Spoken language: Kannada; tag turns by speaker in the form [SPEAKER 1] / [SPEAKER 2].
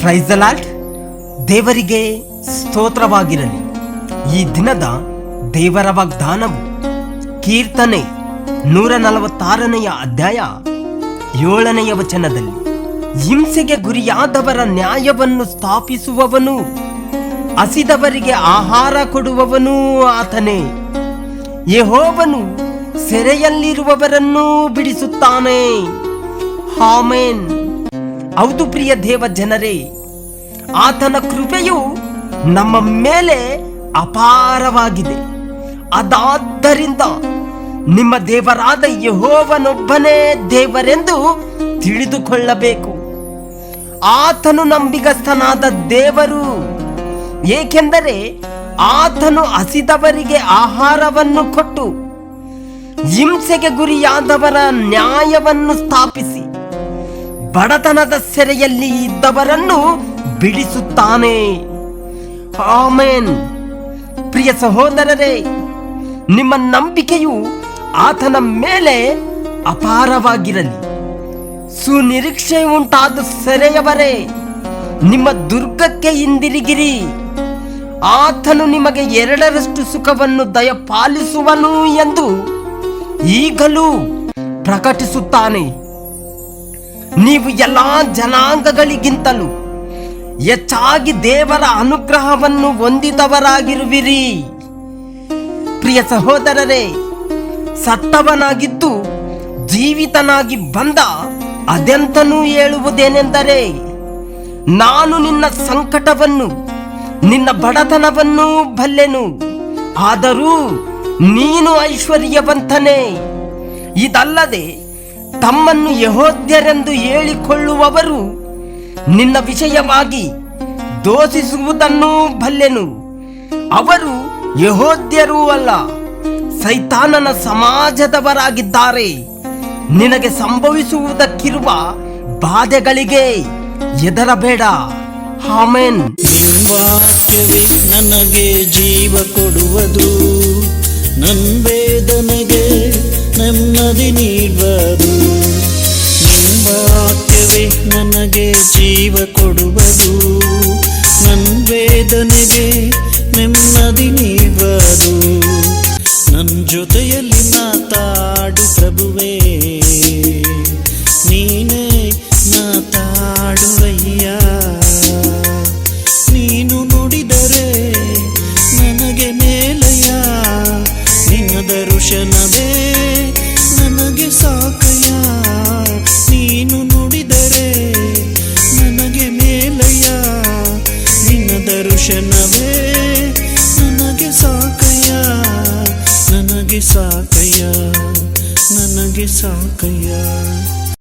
[SPEAKER 1] ಫ್ರೈಸಲಾಟ್ ದೇವರಿಗೆ ಸ್ತೋತ್ರವಾಗಿರಲಿ ಈ ದಿನದ ದೇವರ ವಾಗ್ದಾನವು ಕೀರ್ತನೆ ನೂರ ನಲವತ್ತಾರನೆಯ ಅಧ್ಯಾಯ ಏಳನೆಯ ವಚನದಲ್ಲಿ ಹಿಂಸೆಗೆ ಗುರಿಯಾದವರ ನ್ಯಾಯವನ್ನು ಸ್ಥಾಪಿಸುವವನು ಹಸಿದವರಿಗೆ ಆಹಾರ ಕೊಡುವವನೂ ಆತನೇ ಯಹೋವನು ಸೆರೆಯಲ್ಲಿರುವವರನ್ನೂ ಬಿಡಿಸುತ್ತಾನೆ ಹಾಮೇನ್ ಹೌದು ಪ್ರಿಯ ದೇವ ಜನರೇ ಆತನ ಕೃಪೆಯು ನಮ್ಮ ಮೇಲೆ ಅಪಾರವಾಗಿದೆ ಅದಾದ್ದರಿಂದ ನಿಮ್ಮ ದೇವರಾದ ಯಹೋವನೊಬ್ಬನೇ ದೇವರೆಂದು ತಿಳಿದುಕೊಳ್ಳಬೇಕು ಆತನು ನಂಬಿಗಸ್ತನಾದ ದೇವರು ಏಕೆಂದರೆ ಆತನು ಹಸಿದವರಿಗೆ ಆಹಾರವನ್ನು ಕೊಟ್ಟು ಹಿಂಸೆಗೆ ಗುರಿಯಾದವರ ನ್ಯಾಯವನ್ನು ಸ್ಥಾಪಿಸಿ ಬಡತನದ ಸೆರೆಯಲ್ಲಿ ಇದ್ದವರನ್ನು ಬಿಡಿಸುತ್ತಾನೆ ಆಮೇನ್ ಪ್ರಿಯ ಸಹೋದರರೇ ನಿಮ್ಮ ನಂಬಿಕೆಯು ಆತನ ಮೇಲೆ ಅಪಾರವಾಗಿರಲಿ ಸುನಿರೀಕ್ಷೆ ಉಂಟಾದ ಸೆರೆಯವರೇ ನಿಮ್ಮ ದುರ್ಗಕ್ಕೆ ಹಿಂದಿರುಗಿರಿ ಆತನು ನಿಮಗೆ ಎರಡರಷ್ಟು ಸುಖವನ್ನು ದಯಪಾಲಿಸುವನು ಎಂದು ಈಗಲೂ ಪ್ರಕಟಿಸುತ್ತಾನೆ ನೀವು ಎಲ್ಲ ಜನಾಂಗಗಳಿಗಿಂತಲೂ ಹೆಚ್ಚಾಗಿ ದೇವರ ಅನುಗ್ರಹವನ್ನು ಹೊಂದಿದವರಾಗಿರುವಿರಿ ಪ್ರಿಯ ಸಹೋದರರೇ ಸತ್ತವನಾಗಿದ್ದು ಜೀವಿತನಾಗಿ ಬಂದ ಅದೆಂತನೂ ಹೇಳುವುದೇನೆಂದರೆ ನಾನು ನಿನ್ನ ಸಂಕಟವನ್ನು ನಿನ್ನ ಬಡತನವನ್ನೂ ಬಲ್ಲೆನು ಆದರೂ ನೀನು ಐಶ್ವರ್ಯವಂತನೇ ಇದಲ್ಲದೆ ತಮ್ಮನ್ನು ಯಹೋದ್ಯರೆಂದು ಹೇಳಿಕೊಳ್ಳುವವರು ನಿನ್ನ ವಿಷಯವಾಗಿ ದೋಷಿಸುವುದನ್ನೂ ಬಲ್ಲೆನು ಅವರು ಯಹೋದ್ಯರೂ ಅಲ್ಲ ಸೈತಾನನ ಸಮಾಜದವರಾಗಿದ್ದಾರೆ ನಿನಗೆ ಸಂಭವಿಸುವುದಕ್ಕಿರುವ ಬಾಧೆಗಳಿಗೆ ಎದರಬೇಡ ಹಾಮೇನ್ ನನಗೆ ಜೀವ ಕೊಡುವುದು ವೇದನೆಗೆ ನೆಮ್ಮದಿ ನೀಡುವುದು ನಿಮ್ಮ ವಾಕ್ಯವೇ ನನಗೆ ಜೀವ ಕೊಡುವುದು ನನ್ನ ವೇದನೆಗೆ ನೆಮ್ಮದಿ ನೀಡುವುದು ದರ್ಶನವೇ ನನಗೆ ಸಾಕಯ್ಯ ನನಗೆ ಸಾಕಯ್ಯ ನನಗೆ ಸಾಕಯ್ಯ